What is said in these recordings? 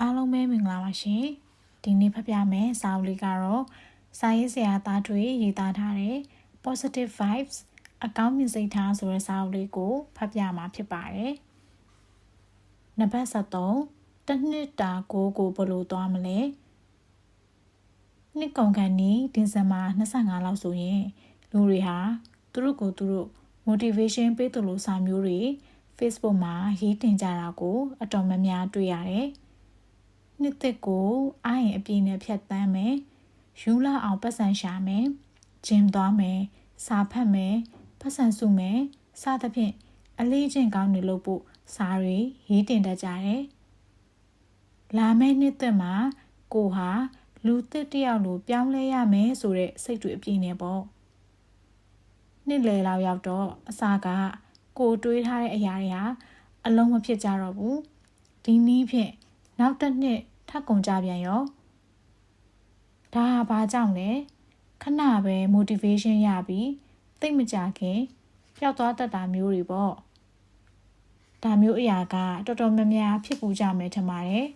အားလုံးပဲမင်္ဂလာပါရှင်ဒီနေ့ဖတ်ပြမယ်စာအုပ်လေးကတော့စာရေးဆရာသားတွေရေးသားထားတဲ့ positive vibes အကောင်းမြင်စိတ်ထားဆိုတဲ့စာအုပ်လေးကိုဖတ်ပြမှာဖြစ်ပါတယ်နံပါတ်73တစ်နှစ်တာကိုကိုဘယ်လိုသွားမလဲနှစ်ကုန်ခန်းနီးဒီဇင်ဘာ25လောက်ဆိုရင်လူတွေဟာသူတို့ကိုသူတို့ motivation ပေးသလိုစာမျိုးတွေ Facebook မှာရေးတင်ကြတာကိုအတော်များများတွေ့ရတယ်။ နှစ်သက်ကိုအားရင်အပြည့်နဲ့ဖြတ်တန်းမယ်။ယူလာအောင်ပတ်စံရှာမယ်။ဂျင်သွားမယ်။စာဖတ်မယ်။ပတ်စံစုမယ်။စသဖြင့်အလေးချင်းကောင်းနေလို့ပို့စာတွေရေးတင်တတ်ကြတယ်။လာမယ့်နှစ်သက်မှာကိုဟာလူသစ်တယောက်လိုပြောင်းလဲရမယ်ဆိုတဲ့စိတ်တွေအပြည့်နဲ့ပေါ့။နှစ်လေလောက်ရောက်တော့အစာကကိုတွေးထားတဲ့အရာတွေဟာအလုံးမဖြစ်ကြတော့ဘူးဒီနည်းဖြင့် နောက်တစ်နှစ်ထပ်ကုန်ကြပြန်ရောဒါဟာဘာကြောင့်လဲခဏပဲ motivation ရပြီးသိမကြခင်ပျောက်သွားတတ်တာမျိုးတွေပေါ့ဒါမျိုးအရာကတော်တော်များများဖြစ်ပူကြမယ်ထင်ပါတယ်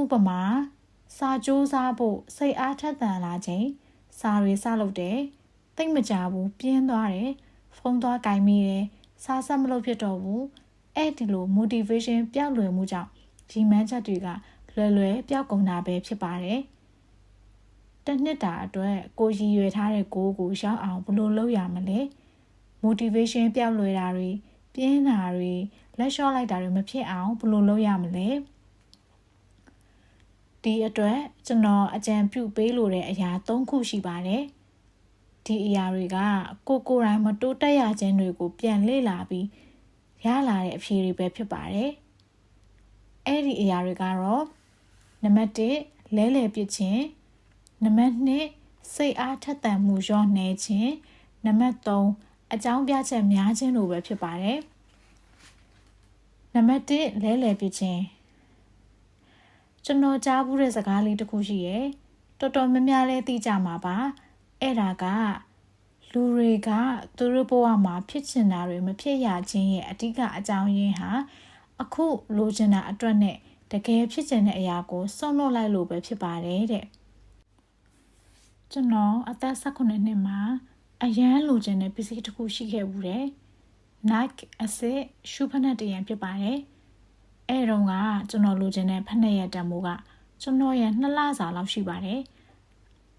ဥပမာစာကြိုးစားဖို့စိတ်အားထက်သန်လာချိန်စာတွေစလုပ်တယ်သိမကြဘူးပြင်းသွားတယ်ဖုန်းသွားကင်မိတယ်စားဆက်မလုပ်ဖြစ်တော့ဘူးအဲ့ဒီလို motivation ပျောက်လွယ်မှုကြောင့် ဒီမှန်းချက်တွေကလွယ်လွယ်ပျောက်ကုန်တာပဲဖြစ်ပါတယ်တနှစ်တာအတွက်ကိုရည်ရွယ်ထားတဲ့ကိုကိုရောက်အောင်ဘယ်လိုလုပ်ရမလဲ motivation ပျောက်လွယ်တာတွေပြင်းတာတွေလက်လျှော့လိုက်တာတွေမဖြစ်အောင်ဘယ်လိုလုပ်ရမလဲဒီအတွက်ကျွန်တော်အကြံပြုပေးလိုတဲ့အရာ၃ခုရှိပါတယ်။ဒီအရာတွေကကိုကိုယ်တိုင်မတိုးတက်ရခြင်းတွေကိုပြန်လေ့လာပြီးရလာတဲ့အဖြေတွေပဲဖြစ်ပါတယ်။ အဲ့ဒီအရာတွေကတော့နံပါတ်1လဲလှယ်ပစ်ခြင်းနံပါတ်2စိတ်အားထက်သန်မှုလျော့နေခြင်းနံပါတ်3အကြောင်းပြချက်များခြင်းလိုပဲဖြစ်ပါတယ်။နံပါတ်1လဲလှယ်ပစ်ခြင်းကျွန်တော်ကြားဘူးတဲ့စကားလေးတစ်ခုရှိရယ်တော်တော်များများလဲသိကြမှာပါ။အဲ့ဒါကလူတွေကသူတို့ဘဝမှာဖြစ်ချင်တာတွေမဖြစ်ရခြင်းရဲ့အဓိကအကြောင်းရင်းဟာ အခုလိုချင်တာအတွက်နဲ့တကယ်ဖြစ်ချင်တဲ့အရာကိုစွန့်လွတ်လိုက်လို့ပဲဖြစ်ပါတယ်တဲ့ကျွန်တော်အသက်18နှစ်မှာအရန်လိုချင်တဲ့ပစ္စည်းတစ်ခုရှိခဲ့ဘူးတဲ့ Nike အစစ်ရှူဖနက်တရံဖြစ်ပါတယ်အဲ့တုန်းကကျွန်တော်လိုချင်တဲ့ဖက်နှက်ရဲ့တန်မိုးကကျွန်တော်ရဲ့နှစ်လစာလောက်ရှိပါတယ်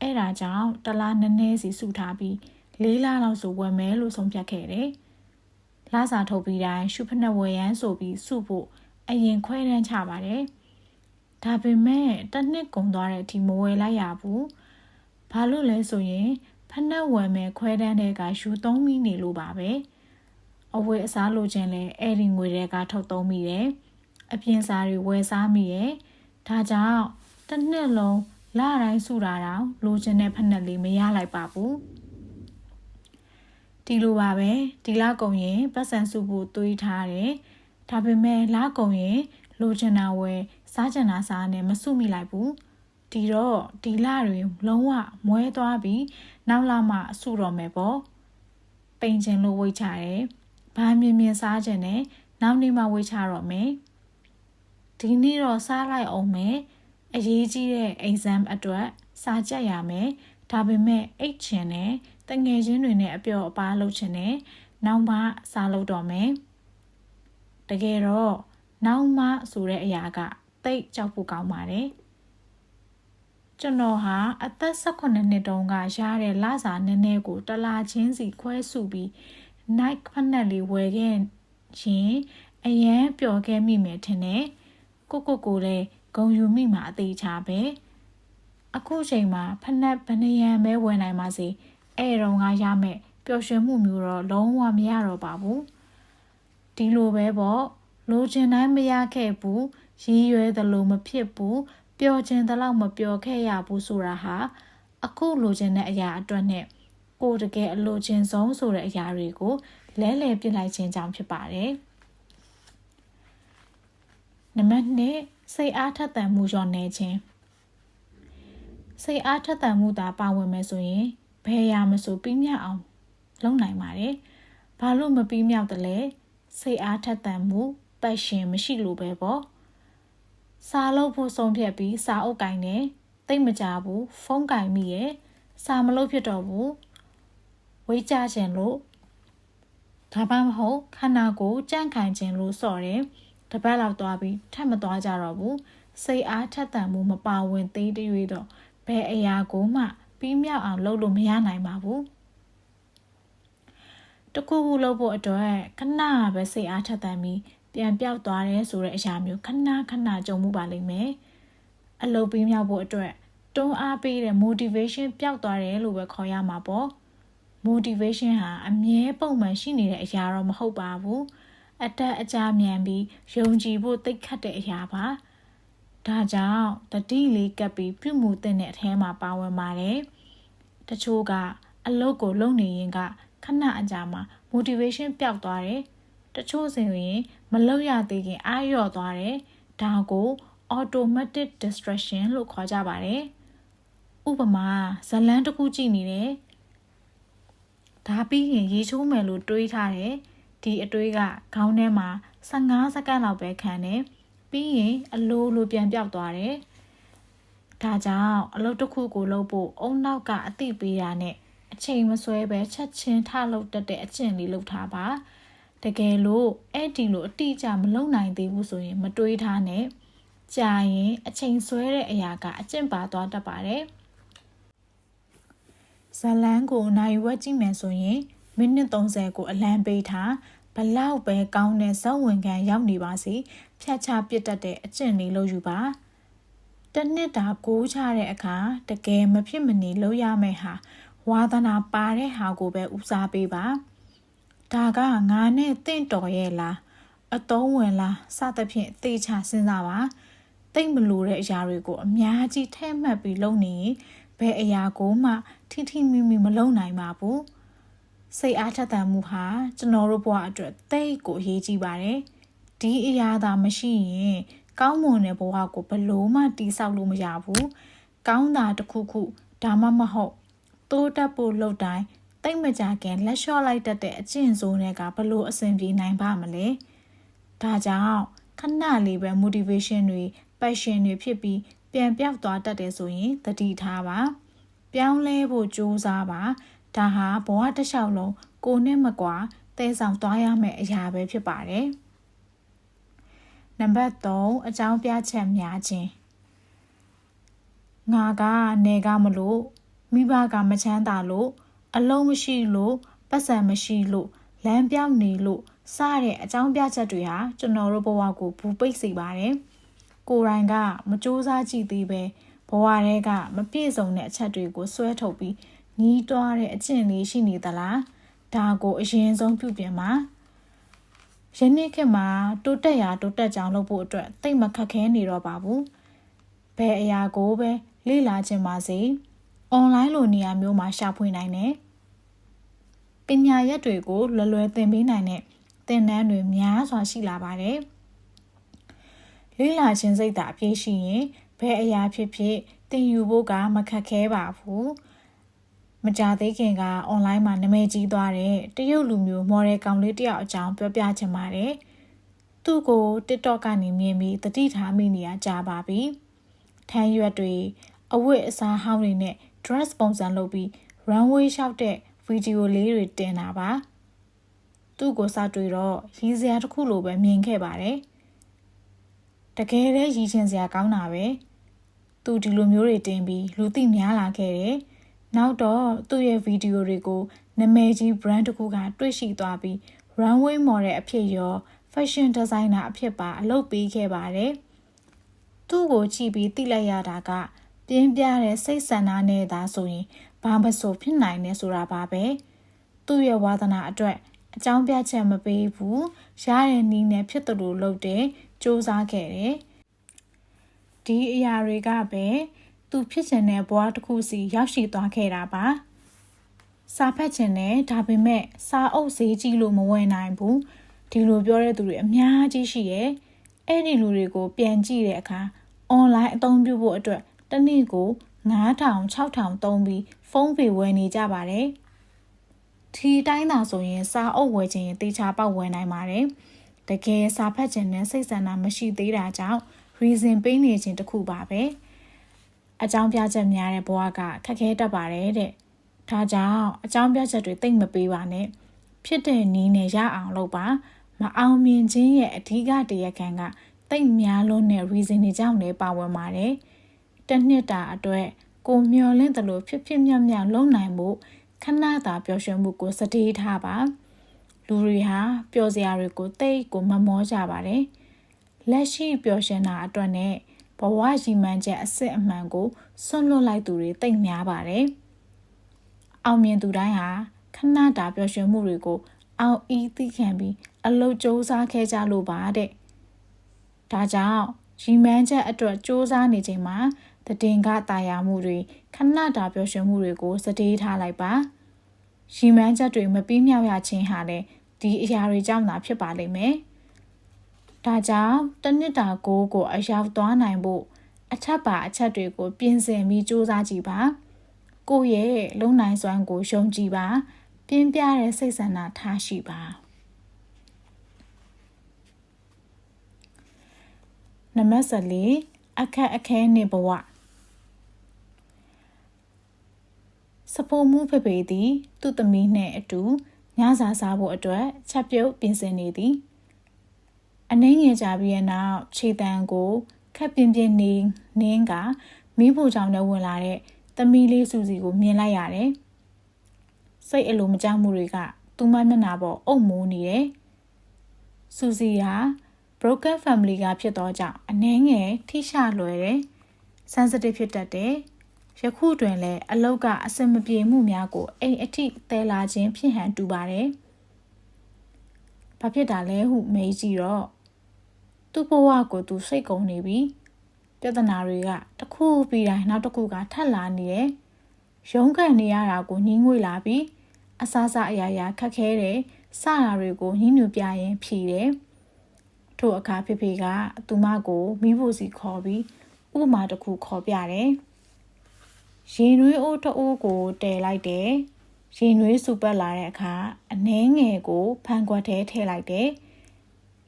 အဲ့ဒါကြောင့်တလားနည်းနည်းစီစုထားပြီးလေးလလောက်ဆိုဝယ်မယ်လို့ဆုံးဖြတ်ခဲ့တယ်။ လစာထုတ်ပြီးတိုင်းရှုဖနက်ဝယ်ရန်ဆိုပြီးစုဖို့အရင်ခွဲတန်းချပါတယ်။ဒါပေမဲ့တစ်နှစ်ကုန်သွားတဲ့အထိမဝယ်လိုက်ရဘူး။ဘာလို့လဲဆိုရင်ဖနက်ဝယ်မယ်ခွဲတန်းတဲ့ကယူသုံးမိနေလို့ပါပဲ။အဝယ်အစားလိုချင်လဲအဲ့ဒီငွေတွေကထုတ်သုံးမိတယ်။အပြင်စားတွေဝယ်စားမိရဲ့။ဒါကြောင့်တစ်နှစ်လုံးလတိုင်းစုတာတော့လိုချင်တဲ့ဖက်နှက်လေးမရလိုက်ပါဘူး ဒီလိုပါပဲဒီလကုံရင်ပတ်စံစုဖို့တွေးထားတယ်ဒါပေမဲ့လကုံရင်လိုချင်တာဝယ်စားချင်တာစားနဲ့မစုမိလိုက်ဘူးဒီတော့ဒီလတွေလုံးဝမွဲသွားပြီးနောက်လာမှစုတော့မယ်ပေါ့ပိန်ချင်လို့ဝိတ်ချတယ်ဘာမြင်မြင်စားချင်တယ်နောက်နေ့မှဝိတ်ချတော့မယ်ဒီနေ့တော့စားလိုက်အောင်မယ်အရေးကြီးတဲ့ exam အတွက်စာကြက်ရမယ်ဒါပေမဲ့အိတ်ချင်တယ် တငယ်ချင်းတွေနဲ့အပျော်အပါလုပ်ချင်တယ်နောက်မှစာလုပ်တော့မယ်တကယ်တော့နောက်မှဆိုတဲ့အရာကတိတ်ကြောက်ဖို့ကောင်းပါတယ်ကျွန်တော်ဟာအသက်18နှစ်တုန်းကရတဲ့လစာနည်းနည်းကိုတလာချင်းစီခွဲစုပြီး Nike ဖက်နှက်လေးဝယ်ခဲ့ရင်အရန်ပျော်ခဲ့မိမယ်ထင်တယ်ကိုကိုကိုလည်းဂုံယူမိမှာအသေးချပဲအခုချိန်မှာဖက်နှက်ဗနယံပဲဝယ်နိုင်ပါစေ အဲ့တုန်းကရမယ်ပျော်ရွှင်မှုမျိုးတော့လုံးဝမရတော့ပါဘူးဒီလိုပဲပေါ့လိုချင်တိုင်းမရခဲ့ဘူးရည်ရွယ်သလိုမဖြစ်ဘူးပျော်ချင်သလောက်မပျော်ခဲ့ရဘူးဆိုတာဟာအခုလိုချင်တဲ့အရာအတွက်နဲ့ကိုတကယ်အလိုချင်ဆုံးဆိုတဲ့အရာတွေကိုလဲလှယ်ပြစ်လိုက်ခြင်းကြောင့်ဖြစ်ပါတယ်နံပါတ်1စိတ်အားထက်သန်မှုလျော့နေခြင်းစိတ်အားထက်သန်မှုသာပါဝင်မယ်ဆိုရင် ဘယ်ရာမဆိုပြီးမြောက်အောင်လုပ်နိုင်ပါတယ်။ဘာလို့မပြီးမြောက်တယ်လဲစိတ်အားထက်သန်မှုပတ်ရှင်မရှိလို့ပဲပေါ့စာလုပ်ဖို့ဆုံးဖြတ်ပြီးစာအုပ်ကင်တယ်တိတ်မကြဘူးဖုန်းကင်မိရဲ့စာမလုပ်ဖြစ်တော့ဘူးဝေးကြခြင်းလို့ဒါမှမဟုတ်ခန္ဓာကိုယ်ကြန့်ခိုင်ခြင်းလို့စော်တယ်တပတ်လောက်သွားပြီးထပ်မသွားကြတော့ဘူးစိတ်အားထက်သန်မှုမပါဝင်သေးတရွေ့တော့ဘယ်အရာကိုမှ ပြီးမြောက်အောင်လုပ်လို့မရနိုင်ပါဘူးတခုခုလုပ်ဖို့အတွက်ခဏပဲစိတ်အားထက်သန်ပြီးပြန်ပြောက်သွားတယ်ဆိုတဲ့အရာမျိုးခဏခဏကြုံမှုပါလိမ့်မယ်အလုပ်ပြီးမြောက်ဖို့အတွက်တွန်းအားပေးတဲ့ motivation ပျောက်သွားတယ်လို့ပဲခေါ်ရမှာပေါ့ motivation ဟာအမြဲပုံမှန်ရှိနေတဲ့အရာတော့မဟုတ်ပါဘူးအတက်အကြမြန်ပြီးယုံကြည်ဖို့သိခတ်တဲ့အရာပါ ဒါကြောင့်တတိလေးကပ်ပြီးပြုမှုတဲ့အထဲမှာပါဝင်ပါတယ်တချို့ကအလုပ်ကိုလုပ်နေရင်ကခဏအကြာမှာ motivation ပျောက်သွားတယ်တချို့ဆိုရင်မလုပ်ရသေးခင်အားလျော့သွားတယ်ဒါကို automatic distraction လို့ခေါ်ကြပါတယ်ဥပမာဇလန်းတစ်ခုကြည့်နေတယ်ဒါပြီးရင်ရေချိုးမယ်လို့တွေးထားတယ်ဒီအတွေးကခေါင်းထဲမှာ15စက္ကန့်လောက်ပဲခံတယ် ပြီးရင်အလိုလိုပြန်ပြောက်သွားတယ်ဒါကြောင့်အလုပ်တစ်ခုကိုလုပ်ဖို့အုံနောက်ကအသိပေးတာနဲ့အချိန်မဆွဲပဲချက်ချင်းထလုပ်တတ်တဲ့အကျင့်လေးလုပ်ထားပါတကယ်လို့အဲ့ဒီလိုအတိအကျမလုပ်နိုင်သေးဘူးဆိုရင် မတွေးထားနဲ့ကြာရင်အချိန်ဆွဲတဲ့အရာကအကျင့်ပါသွားတတ်ပါတယ်ဇလန်းကိုနိုင်ဝက်ကြည့်မယ်ဆိုရင်မိနစ်30ကိုအလံပေးထား ဘလောက်ပဲကောင်းတဲ့ဇက်ဝင်ခံရောက်နေပါစေဖြတ်ချပစ်တတ်တဲ့အကျင့်လေးလုပ်ယူပါတနှစ်တာကိုးချတဲ့အခါတကယ်မဖြစ်မနေလုပ်ရမယ့်ဟာဝါသနာပါတဲ့ဟာကိုပဲဦးစားပေးပါဒါကငါနဲ့တင့်တော်ရဲ့လားအတုံးဝင်လားစသဖြင့်သေချာစဉ်းစားပါတိတ်မလို့တဲ့အရာတွေကိုအများကြီးထဲမှတ်ပြီးလုပ်နေရင်ဘယ်အရာကိုမှထိထိမိမိမလုပ်နိုင်ပါဘူး စိတ်အားထက်သန်မှုဟာကျွန်တော်တို့ဘဝအတွက်တိတ်ကိုအရေးကြီးပါတယ်ဒီအရာသာမရှိရင်ကောင်းမွန်တဲ့ဘဝကိုဘလို့မှတိဆောက်လို့မရဘူးကောင်းတာတစ်ခုခုဒါမှမဟုတ်တိုးတက်ဖို့လုပ်တိုင်းတိတ်မကြခင်လက်လျှော့လိုက်တတ်တဲ့အကျင့်ဆိုးတွေကဘလို့အဆင်ပြေနိုင်ပါမလဲဒါကြောင့်ခဏလေးပဲ motivation တွေ passion တွေဖြစ်ပြီးပြန်ပြောက်သွားတတ်တယ်ဆိုရင်သတိထားပါပြောင်းလဲဖို့ကြိုးစားပါ ဒါဟာဘဝတစ်လျှောက်လုံးကိုနဲ့မကွာတဲဆောင်သွားရမယ့်အရာပဲဖြစ်ပါတယ်နံပါတ်3အကြောင်းပြချက်များခြင်းငါကနေကမလို့မိဘကမချမ်းသာလို့အလုံးမရှိလို့ပတ်စံမရှိလို့လမ်းပြောင်းနေလို့စတဲ့အကြောင်းပြချက်တွေဟာကျွန်တော်တို့ဘဝကိုဘူပိတ်စေပါတယ်။ကိုရိုင်းကမစူးစမ်းကြည့်သေးပဲဘဝထဲကမပြည့်စုံတဲ့အချက်တွေကိုဆွဲထုတ်ပြီး ညီးတွားတဲ့အကျင့်လေးရှိနေသလားဒါကိုအရင်ဆုံးပြုပြင်ပါယနေ့ခေတ်မှာတိုးတက်ရာတိုးတက်ကြောင်လုပ်ဖို့အတွက်တိတ်မခက်ခဲနေတော့ပါဘူးဘယ်အရာကိုပဲလေ့လာခြင်းပါစေအွန်လိုင်းလိုနေရာမျိုးမှာရှာဖွေနိုင်တယ်ပညာရက်တွေကိုလွယ်လွယ်သင်ပေးနိုင်တဲ့သင်တန်းတွေများစွာရှိလာပါတယ်လေ့လာခြင်းစိတ်ဓာတ်အပြည့်ရှိရင်ဘယ်အရာဖြစ်ဖြစ်သင်ယူဖို့ကမခက်ခဲပါဘူး မကြသေးခင်ကအွန်လိုင်းမှာနာမည်ကြီးသွားတဲ့တရုတ်လူမျိုးမော်ဒယ်ကောင်လေးတယောက်အကြောင်းပြောပြချင်ပါတယ်သူ့ကို TikTok ကနေမြင်ပြီးတတိထားမိနေရကြပါပြီထမ်းရွက်တွေအဝတ်အစားဟောင်းတွေနဲ့ dress ပုံစံလုပ်ပြီး runway လျှောက်တဲ့ဗီဒီယိုလေးတွေတင်တာပါသူ့ကိုစတွေ့တော့ရည်စရာတစ်ခုလိုပဲမြင်ခဲ့ပါတယ်တကယ်တည်းရည်ချင်စရာကောင်းတာပဲသူဒီလိုမျိုးတွေတင်ပြီးလူသိများလာခဲ့တယ် နောက်တော့သူ့ရဲ့ဗီဒီယိုတွေကိုနာမည်ကြီး brand တစ်ခုကတွေ့ရှိသွားပြီး runway model အဖြစ်ရော fashion designer အဖြစ်ပါအလုပ်ပေးခဲ့ပါတယ်သူ့ကိုကြည့်ပြီးသိလိုက်ရတာကပြင်းပြတဲ့စိတ်ဆန္ဒနဲ့သာဆိုရင်ဘာမဆိုဖြစ်နိုင်နေဆိုတာပါပဲသူ့ရဲ့ဝါသနာအတွက်အကြောင်းပြချက်မပေးဘူးရတဲ့နည်းနဲ့ဖြစ်တယ်လို့လုပ်တယ်စူးစမ်းခဲ့တယ်ဒီအရာတွေကပဲ သူဖြစ်ချင်တဲ့ဘဝတစ်ခုစီရောက်ရှိသွားခဲ့တာပါစာဖတ်ချင်တယ်ဒါပေမဲ့စာအုပ်ဈေးကြီးလို့မဝယ်နိုင်ဘူးဒီလိုပြောတဲ့သူတွေအများကြီးရှိရဲ့အဲ့ဒီလူတွေကိုပြန်ကြည့်တဲ့အခါအွန်လိုင်းအသုံးပြုဖို့အတွက်တနေ့ကို9000 6000သုံးပြီးဖုန်းပေဝယ်နေကြပါတယ်ဒီတိုင်းသာဆိုရင်စာအုပ်ဝယ်ခြင်းရင်တေချာပေါက်ဝယ်နိုင်ပါတယ်တကယ်စာဖတ်ခြင်းနဲ့စိတ်ဆန္ဒမရှိသေးတာကြောင့် reason ပေးနေခြင်းတစ်ခုပါပဲ အကြောင်းပြချက်များတဲ့ဘဝကခက်ခဲတတ်ပါတယ်တဲ့ဒါကြောင့်အကြောင်းပြချက်တွေသိမ့်မပေးပါနဲ့ဖြစ်တဲ့နီးနဲ့ရအောင်လုပ်ပါမအောင်မြင်ခြင်းရဲ့အဓိကတရားခံကတိတ်များလုံးတဲ့ reason တွေကြောင့်လည်းပါဝင်ပါတယ်တစ်နှစ်တာအတွက်ကိုမျော်လင့်တယ်လို့ဖြစ်ဖြစ်မြတ်မြတ်လုံနိုင်မှုခဏတာပျော်ရွှင်မှုကိုစတေးထားပါလူတွေဟာပျော်စရာတွေကိုတိတ်ကိုမမောကြပါတယ်လက်ရှိပျော်ရွှင်တာအတွက်နဲ့ ဘဝရည်မှန်းချက်အစစ်အမှန်ကိုဆွန့်လွတ်လိုက်သူတွေတိတ်များပါတယ်အောင်မြင်သူတိုင်းဟာခဏတာပျော်ရွှင်မှုတွေကိုအောင်ဤသိခံပြီးအလုတ်စ조사ခဲ့ကြလို့ပါတဲ့ဒါကြောင့်ရီမန်းချက်အတွက်စ조사နေချိန်မှာတည်ငါတာယာမှုတွေခဏတာပျော်ရွှင်မှုတွေကိုစတေးထားလိုက်ပါရီမန်းချက်တွေမပြီးမြောက်ရခြင်းဟာလည်းဒီအရာတွေကြောင့်သာဖြစ်ပါလိမ့်မယ် ဒါကြောင့်တနစ်တာကိုကိုအရောက်သွားနိုင်ဖို့အထက်ပါအချက်တွေကို ပြင်ဆင်ပြီးစူးစမ်းကြည့်ပါကိုယ့်ရဲ့လုံနိုင်စွမ်းကိုယုံကြည်ပါပြင်းပြတဲ့စိတ်ဆန္ဒထားရှိပါနံပါတ်14အခက်အခဲနှင့်ဘဝစပိုမှုဖဖေသည် သူ့သမီးနှင့်အတူညစာစားဖို့အတွက်ချက်ပြုတ်ပြင်ဆင်နေသည် အနှင်းငယ်ကြပြီးတဲ့နောက်ခြေတံကိုခက်ပြင်းပြင်းနေနင်းကမိဖို့ကြောင့်လည်းဝင်လာတဲ့သမီးလေးစုစီကိုမြင်လိုက်ရတယ်စိတ်အလိုမကျမှုတွေကသူ့မမျက်နှာပေါ်အုပ်မိုးနေတယ်စူစီဟာ broken family ကဖြစ်တော့ကြောင့်အနှဲငယ်ထိရှလွယ်တယ် sensitive ဖြစ်တတ်တယ်ယခုတွင်လည်းအလုတ်ကအစင်မပြေမှုများကိုအိမ်အထိသဲလာခြင်းဖြစ်ဟန်တူပါတယ်။ ဘာဖြစ်တာလဲဟုမေးကြည့်တော့သူ့ဘဝကိုသူစိတ်ကုန်နေပြီ။ပြဿနာတွေကတစ်ခုပြီးတိုင်းနောက်တစ်ခုကထပ်လာနေတယ်။ရုန်းကန်နေရတာကိုညှင်းငွေလာပြီးအဆာဆအရာရာခက်ခဲတယ်။စတာတွေကိုညှင်းညူပြရင်ဖြီတယ်။ထို့အခါဖေဖေကသူမကိုမိဖို့စီခေါ်ပြီးဥပမာတစ်ခုခေါ်ပြတယ်။ရေနွေးအိုးတအိုးကိုတည်လိုက်တယ် ရေနွေးစူပတ်လာတဲ့အခါအနှဲငယ်ကိုဖန်ခွက်ထဲထည့်လိုက်တယ်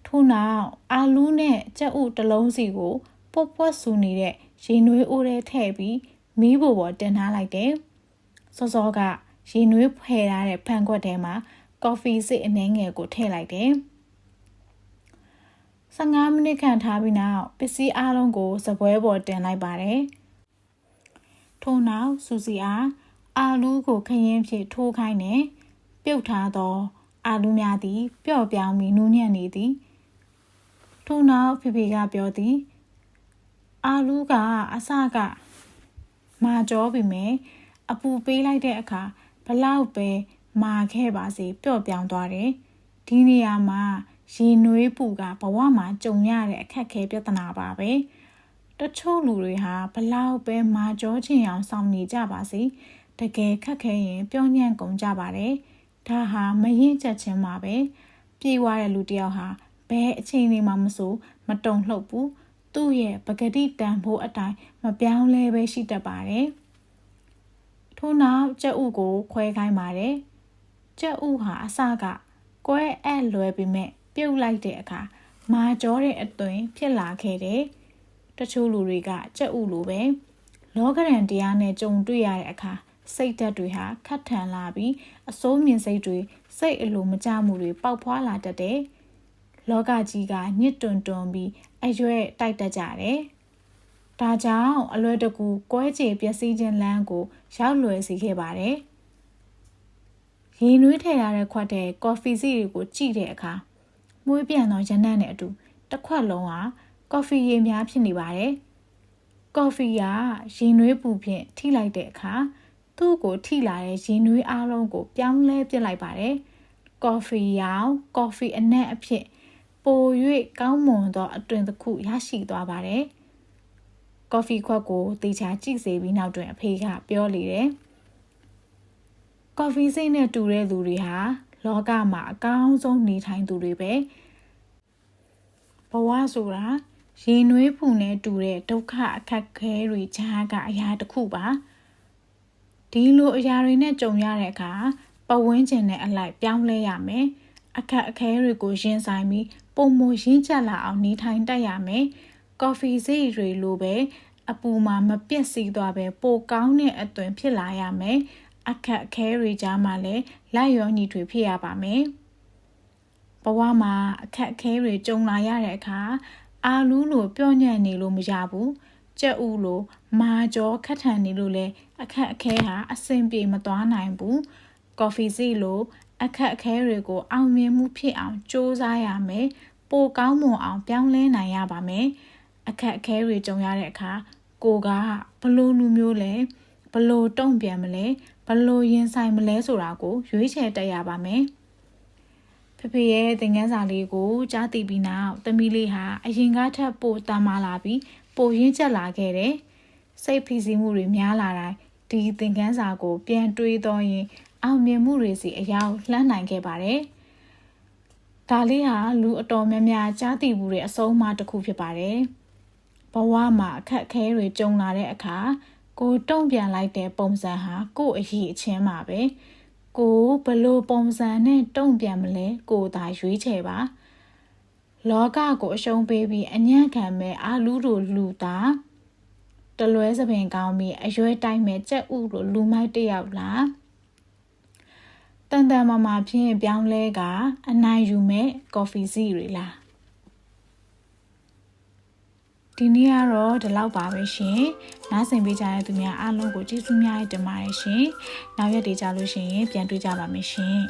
ထို့နောက်အာလူးနဲ့ကြက်ဥတလုံးစီကိုပုတ်ပွက်ဆူနေတဲ့ရေနွေးအိုးထဲထည့်ပြီးမီးဖို့ပေါ်တင်ထားလိုက်တယ်စောစောကရေနွေးဖယ်ထားတဲ့ဖန်ခွက်ထဲမှာကော်ဖီစစ်အနှဲငယ်ကိုထည့်လိုက်တယ်15မိနစ်ခန့်ထားပြီးနောက်ပစ္စည်းအလုံးကိုစပွဲပေါ်တင်လိုက်ပါတယ်။ထို့နောက်စူစီအား အာလူးကိုခရင်ဖြင့်ထိုးခိုင်းနေပြုတ်ထားသော အာလူးများသည်ပျော့ပြောင်းပြီးနူးညံ့နေသည်ထို့နောက်ဖေဖေကပြောသည် အာလူးကအစကမာကြောပြီမယ်အပူပေးလိုက်တဲ့အခါဘလောက်ပဲမာခဲ့ပါစေပျော့ပြောင်းသွားတယ်ဒီနေရာမှာရေနွေးပူကဘဝမှာကြုံရတဲ့အခက်အခဲပြဿနာပါပဲ။တချို့လူတွေဟာဘလောက်ပဲမာကြောချင်အောင်စောင့်နေကြပါစေ တကယ်ခက်ခဲရင်ပြောညံ့ကုန်ကြပါတယ်ဒါဟာမရင်ချက်ချင်းပါပဲပြေးွားတဲ့လူတယောက်ဟာဘယ်အချိန်တွေမှမဆိုမတုံ့လှုပ်ဘူးသူ့ရဲ့ပဂတိတန်ဖို့အတိုင်းမပြောင်းလဲပဲရှိတတ်ပါတယ်ထို့နောက်ကြက်ဥကို ခွဲခိုင်းပါတယ်ကြက်ဥဟာအစကကွဲအပ်လွယ်ပေမဲ့ပြုတ်လိုက်တဲ့အခါမာကြောတဲ့အသွင်ဖြစ်လာခဲ့တယ်တချို့လူတွေကကြက်ဥလိုပဲလောကရန်တရားနဲ့ကြုံတွေ့ရတဲ့အခါ စိတ်ဓာတ်တွေဟာခတ်ထန်လာပြီးအစိုးမြင်စိတ်တွေစိတ်အလိုမကျမှုတွေပေါက်ဖွာလာတတ်တယ်လောကကြီးကညစ်တွန်တွန်ပြီးအရွယ်တိုက်တတ်ကြတယ်ဒါကြောင့်အလွယ်တကူကွဲချေပျက်စီးခြင်းလမ်းကို ရောက်လွယ်စေခဲ့ပါတယ်ရေနွေးထည့်ရတဲ့ခွက်တဲ့ကော်ဖီစီတွေကိုကြည့်တဲ့အခါမွေးပြန်သောရနံ့နဲ့အတူတစ်ခွက်လုံးဟာကော်ဖီရေများဖြစ်နေပါတယ်။ကော်ဖီကရင်နွေးပူဖြင့်ထိလိုက်တဲ့အခါ သူ့ကိုထိလာတဲ့ရင်နွေးအားလုံးကို ပြောင်းလဲပစ်လိုက်ပါတယ်။ကော်ဖီရောင်ကော်ဖီအနက်အဖြစ်ပို၍ကောင်းမွန်သောအတွင်တစ်ခုရရှိသွားပါတယ်။ကော်ဖီခွက်ကိုတေချာကြည့်စေပြီးနောက်တွင်အဖေကပြောလေတယ်။ကော်ဖီစိတ်နဲ့တူတဲ့သူတွေဟာလောကမှာအကောင်းဆုံးနေထိုင်သူတွေပဲ။ဘဝဆိုတာရေနွေးဖူနဲ့တူတဲ့ဒုက္ခအခက်ခဲတွေကြားကအရာတစ်ခုပါ ဒီလိုအရာတွေနဲ့ကြုံရတဲ့အခါပဝန်းကျင်နဲ့အလိုက်ပြောင်းလဲရမယ်အခက်အခဲတွေကိုရင်ဆိုင်ပြီးပုံမရင်းချက်လာအောင်နေထိုင်တတ်ရမယ်ကော်ဖီစိတ်တွေလိုပဲအပူမှာမပြက်စီးသွားပဲပိုကောင်းတဲ့အသွင်ဖြစ်လာရမယ်အခက်အခဲတွေကြားမှာလည်းလိုက်ရောညီထွေဖြစ်ရပါမယ်ဘဝမှာအခက်အခဲတွေကြုံလာရတဲ့အခါအာလူးလိုပြော့ညံ့နေလို့မရဘူးကြက်ဥလို မာကြောခက်ထန်နေလို့လဲအခက်အခဲဟာအဆင်ပြေမသွားနိုင်ဘူးကော်ဖီစီလိုအခက်အခဲတွေကိုအောင်မြင်မှုဖြစ်အောင်စူးစမ်းရမယ်ပိုကောင်းမွန်အောင်ပြောင်းလဲနိုင်ရပါမယ်အခက်အခဲတွေကြုံရတဲ့အခါကိုကဘလို့လူမျိုးလဲဘလို့တုံ့ပြန်မလဲဘလို့ရင်ဆိုင်မလဲဆိုတာကိုရွေးချယ်တက်ရပါမယ်ဖဖေရဲ့သင်ခန်းစာလေးကိုကြားသိပြီးနောက်တမီလေးဟာအရင်ကထက်ပိုတမ်းမာလာပြီးပိုရင့်ကျက်လာခဲ့တယ် စိတ်ဖိစီးမှုတွေများလာတိုင်းဒီသင်ခန်းစာကို ပြန်တွေးတော့ရင် အောင်မြင်မှုတွေစီအရောက်လှမ်းနိုင်ခဲ့ပါတယ်။ဒါလေးဟာလူအတော်များများကြားသိမှုတွေအဆုံးအမတစ်ခုဖြစ်ပါတယ်။ဘဝမှာအခက်အခဲတွေကြုံလာတဲ့အခါကိုတုံ့ပြန်လိုက်တဲ့ပုံစံဟာကို့အရေးအချင်းပါပဲ။ကိုဘလို့ပုံစံနဲ့တုံ့ပြန်မလဲကိုသာရွေးချယ်ပါ။လောကကိုအရှုံးပေးပြီးအညံ့ခံမဲ့အာလူးတို့လူသား တလွဲစပင်ကောင်းပြီးအရွယ်တိုက်မဲ့ကြက်ဥတို့လူမိုက်တယောက်လား။တန်တန်မာမာဖြင့်ပြောင်းလဲကအနိုင်ယူမဲ့ကော်ဖီစီတွေလားဒီနေ့ကတော့ဒီလောက်ပါပဲရှင်နားဆင်ပေးကြတဲ့သူများအားလုံးကိုကျေးဇူးများတင်ပါတယ်ရှင်နောက်ရက်တွေကြလို့ရှိရင်ပြန်တွေ့ကြပါမယ်ရှင်